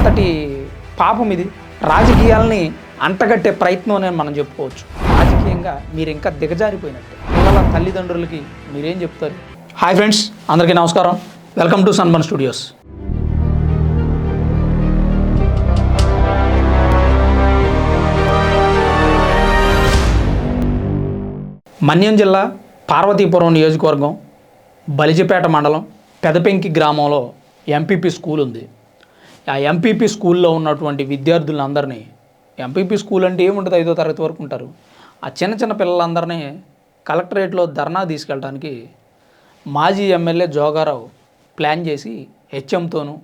ఎంతటి పాపం ఇది. రాజకీయాల్ని అంటగట్టే ప్రయత్నం అని మనం చెప్పుకోవచ్చు. రాజకీయంగా మీరు ఇంకా దిగజారిపోయినట్టు. పిల్లల తల్లిదండ్రులకి మీరేం చెప్తారు? హాయ్ ఫ్రెండ్స్ అందరికీ నమస్కారం. వెల్కమ్ టు సన్బన్ స్టూడియోస్. మన్యం జిల్లా పార్వతీపురం నియోజకవర్గం బలిజిపేట మండలం పెదపెంకి గ్రామంలో ఎంపీపీ స్కూల్ ఉంది. ఎంపీపీ స్కూల్లో ఉన్నటువంటి విద్యార్థులందరినీ ఎంపీపీ స్కూల్ అంటే ఏముంటుంది ఐదో తరగతి వరకు ఉంటారు. ఆ చిన్న చిన్న పిల్లలందరినీ కలెక్టరేట్లో ధర్నా తీసుకెళ్ళడానికి మాజీ ఎమ్మెల్యే జోగారావు ప్లాన్ చేసి హెచ్ఎంతోనూ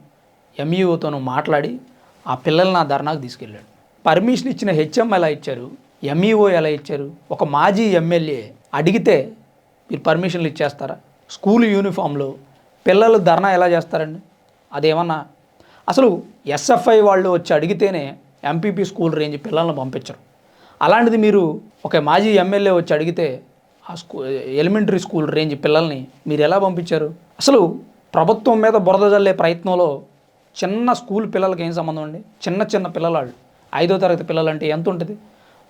ఎంఈఓతోనూ మాట్లాడి ఆ పిల్లల్ని ఆ ధర్నాకు తీసుకెళ్ళాడు. పర్మిషన్ ఇచ్చిన హెచ్ఎం ఎలా ఇచ్చారు? ఎంఈఓ ఎలా ఇచ్చారు? ఒక మాజీ ఎమ్మెల్యే అడిగితే మీరు పర్మిషన్లు ఇచ్చేస్తారా? స్కూల్ యూనిఫామ్లో పిల్లలు ధర్నా ఎలా చేస్తారండి? అదేమన్నా అసలు ఎస్ఎఫ్ఐ వాళ్ళు వచ్చి అడిగితేనే ఎంపీపీ స్కూల్ రేంజ్ పిల్లల్ని పంపించరు. అలాంటిది మీరు ఒక మాజీ ఎమ్మెల్యే వచ్చి అడిగితే ఆ స్కూ ఎలిమెంటరీ స్కూల్ రేంజ్ పిల్లల్ని మీరు ఎలా పంపించారు? అసలు ప్రభుత్వం మీద బురద జల్లే ప్రయత్నంలో చిన్న స్కూల్ పిల్లలకి ఏం సంబంధం అండి? చిన్న చిన్న పిల్లలు ఐదో తరగతి పిల్లలు అంటే ఎంత ఉంటుంది?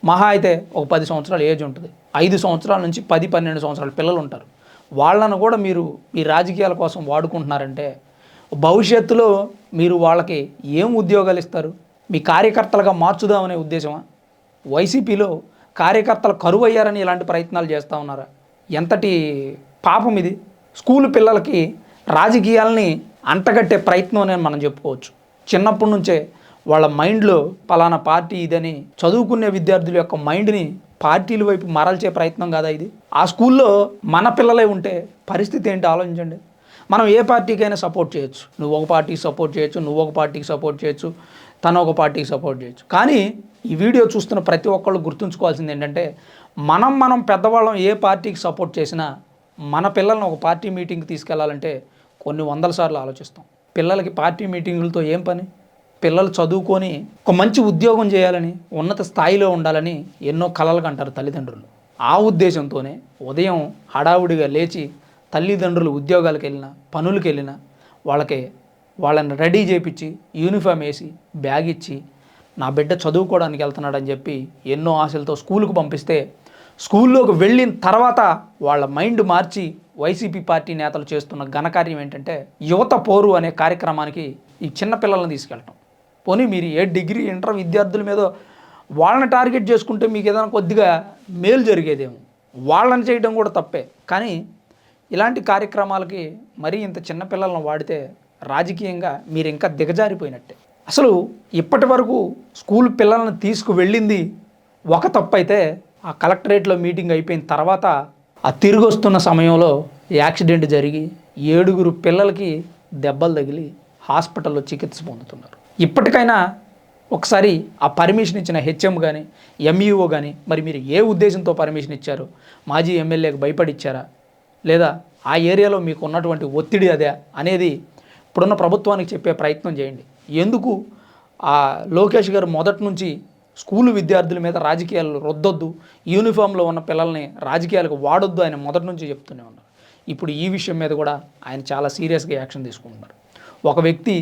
మహా అయితే ఒక పది సంవత్సరాల ఏజ్ ఉంటుంది. ఐదు సంవత్సరాల నుంచి పది పన్నెండు సంవత్సరాల పిల్లలు ఉంటారు. వాళ్ళను కూడా మీరు మీ రాజకీయాల కోసం వాడుకుంటున్నారంటే భవిష్యత్తులో మీరు వాళ్ళకి ఏం ఉద్యోగాలు ఇస్తారు? మీ కార్యకర్తలుగా మార్చుదామనే ఉద్దేశమా? వైసీపీలో కార్యకర్తలు కరువు అయ్యారని ఇలాంటి ప్రయత్నాలు చేస్తూ ఉన్నారా? ఎంతటి పాపం ఇది? స్కూల్ పిల్లలకి రాజకీయాల్ని అంటగట్టే ప్రయత్నం అని మనం చెప్పుకోవచ్చు. చిన్నప్పటి నుంచే వాళ్ళ మైండ్లో పలానా పార్టీ ఇదని చదువుకునే విద్యార్థుల యొక్క మైండ్ని పార్టీల వైపు మరల్చే ప్రయత్నం కాదా ఇది? ఆ స్కూల్లో మన పిల్లలే ఉంటే పరిస్థితి ఏంటి? ఆలోచించండి. మనం ఏ పార్టీకైనా సపోర్ట్ చేయొచ్చు. నువ్వు ఒక పార్టీకి సపోర్ట్ చేయొచ్చు నువ్వు ఒక పార్టీకి సపోర్ట్ చేయొచ్చు తను ఒక పార్టీకి సపోర్ట్ చేయొచ్చు. కానీ ఈ వీడియో చూస్తున్న ప్రతి ఒక్కళ్ళు గుర్తుంచుకోవాల్సింది ఏంటంటే మనం మనం పెద్దవాళ్ళం ఏ పార్టీకి సపోర్ట్ చేసినా మన పిల్లల్ని ఒక పార్టీ మీటింగ్కి తీసుకెళ్ళాలంటే కొన్ని వందల సార్లు ఆలోచిస్తాం. పిల్లలకి పార్టీ మీటింగులతో ఏం పని? పిల్లలు చదువుకొని ఒక మంచి ఉద్యోగం చేయాలని ఉన్నత స్థాయిలో ఉండాలని ఎన్నో కలలు కంటారు తల్లిదండ్రులు. ఆ ఉద్దేశంతోనే ఉదయం హడావుడిగా లేచి తల్లిదండ్రులు ఉద్యోగాలకు వెళ్ళినా పనులకు వెళ్ళినా వాళ్ళకి వాళ్ళని రెడీ చేపించి యూనిఫామ్ వేసి బ్యాగ్ ఇచ్చి నా బిడ్డ చదువుకోవడానికి వెళ్తున్నాడని చెప్పి ఎన్నో ఆశలతో స్కూల్కు పంపిస్తే స్కూల్లోకి వెళ్ళిన తర్వాత వాళ్ళ మైండ్ మార్చి వైసీపీ పార్టీ నేతలు చేస్తున్న ఘనకార్యం ఏంటంటే యువత పోరు అనే కార్యక్రమానికి ఈ చిన్న పిల్లల్ని తీసుకెళ్ళటం. పోనీ మీరు ఏ డిగ్రీ ఇంటర్ విద్యార్థుల మీద వాళ్ళని టార్గెట్ చేసుకుంటే మీకు ఏదైనా కొద్దిగా మేలు జరిగేదేమో. వాళ్ళని చేయడం కూడా తప్పే. కానీ ఇలాంటి కార్యక్రమాలకి మరీ ఇంత చిన్నపిల్లలను వాడితే రాజకీయంగా మీరు ఇంకా దిగజారిపోయినట్టే. అసలు ఇప్పటి వరకు స్కూల్ పిల్లల్ని తీసుకువెళ్ళింది ఒక తప్పు అయితే ఆ కలెక్టరేట్లో మీటింగ్ అయిపోయిన తర్వాత ఆ తిరిగి వస్తున్న సమయంలో యాక్సిడెంట్ జరిగి ఏడుగురు పిల్లలకి దెబ్బలు తగిలి హాస్పిటల్లో చికిత్స పొందుతున్నారు. ఇప్పటికైనా ఒకసారి ఆ పర్మిషన్ ఇచ్చిన హెచ్ఎం కానీ ఎంఈఓ కానీ మరి మీరు ఏ ఉద్దేశంతో పర్మిషన్ ఇచ్చారు? మాజీ ఎమ్మెల్యేకి భయపడి ఇచ్చారా లేదా ఆ ఏరియాలో మీకు ఉన్నటువంటి ఒత్తిడి అదే అనేది ఇప్పుడున్న ప్రభుత్వానికి చెప్పే ప్రయత్నం చేయండి. ఎందుకు? ఆ లోకేష్ గారు మొదటి నుంచి స్కూలు విద్యార్థుల మీద రాజకీయాలు రుద్దొద్దు యూనిఫామ్లో ఉన్న పిల్లల్ని రాజకీయాలకు వాడొద్దు ఆయన మొదటి నుంచి చెప్తూనే ఉన్నారు. ఇప్పుడు ఈ విషయం మీద కూడా ఆయన చాలా సీరియస్గా యాక్షన్ తీసుకుంటున్నారు. ఒక వ్యక్తి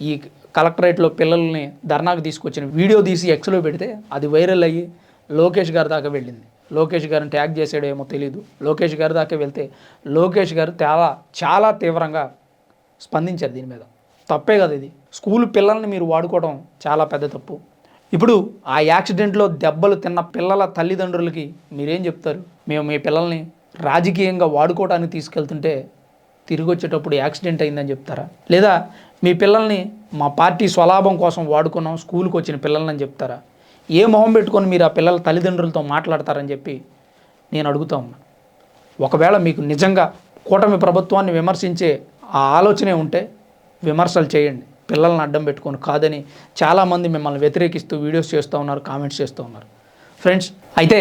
ఈ కలెక్టరేట్లో పిల్లల్ని ధర్నాకు తీసుకొచ్చిన వీడియో తీసి ఎక్స్లో పెడితే అది వైరల్ అయ్యి లోకేష్ గారి దాకా వెళ్ళింది. లోకేష్ గారిని ట్యాగ్ చేసాడేమో తెలియదు లోకేష్ గారి దాకా వెళ్తే లోకేష్ గారు చాలా చాలా తీవ్రంగా స్పందించారు దీని మీద. తప్పే కదా ఇది. స్కూల్ పిల్లల్ని మీరు వాడుకోవడం చాలా పెద్ద తప్పు. ఇప్పుడు ఆ యాక్సిడెంట్లో దెబ్బలు తిన్న పిల్లల తల్లిదండ్రులకి మీరేం చెప్తారు? మేము మీ పిల్లల్ని రాజకీయంగా వాడుకోవడానికి తీసుకెళ్తుంటే తిరిగి వచ్చేటప్పుడు యాక్సిడెంట్ అయిందని చెప్తారా? లేదా మీ పిల్లల్ని మా పార్టీ స్వలాభం కోసం వాడుకున్నాం స్కూల్కి వచ్చిన పిల్లలని చెప్తారా? ఏ మొహం పెట్టుకొని మీరు ఆ పిల్లల తల్లిదండ్రులతో మాట్లాడతారని చెప్పి నేను అడుగుతా ఉన్నా. ఒకవేళ మీకు నిజంగా కూటమి ప్రభుత్వాన్ని విమర్శించే ఆ ఆలోచనే ఉంటే విమర్శలు చేయండి. పిల్లల్ని అడ్డం పెట్టుకొని కాదని చాలామంది మిమ్మల్ని వ్యతిరేకిస్తూ వీడియోస్ చేస్తూ ఉన్నారు కామెంట్స్ చేస్తూ ఉన్నారు. ఫ్రెండ్స్ అయితే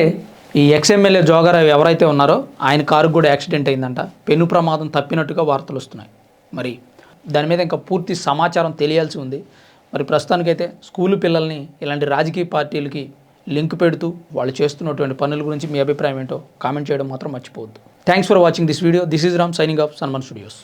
ఈ ఎక్స్ఎమ్మెల్యే జోగారావు ఎవరైతే ఉన్నారో ఆయన కారు కూడా యాక్సిడెంట్ అయిందంట. పెను ప్రమాదం తప్పినట్టుగా వార్తలు వస్తున్నాయి. మరి దాని మీద ఇంకా పూర్తి సమాచారం తెలియాల్సి ఉంది. మరి ప్రస్తుతానికైతే స్కూలు పిల్లల్ని ఇలాంటి రాజకీయ పార్టీలకి లింక్ పెడుతూ వాళ్ళు చేస్తున్నటువంటి పనుల గురించి మీ అభిప్రాయం ఏంటో కామెంట్ చేయడం మాత్రం మర్చిపోవద్దు. Thanks for watching this video this is Ram signing off సన్మన్ studios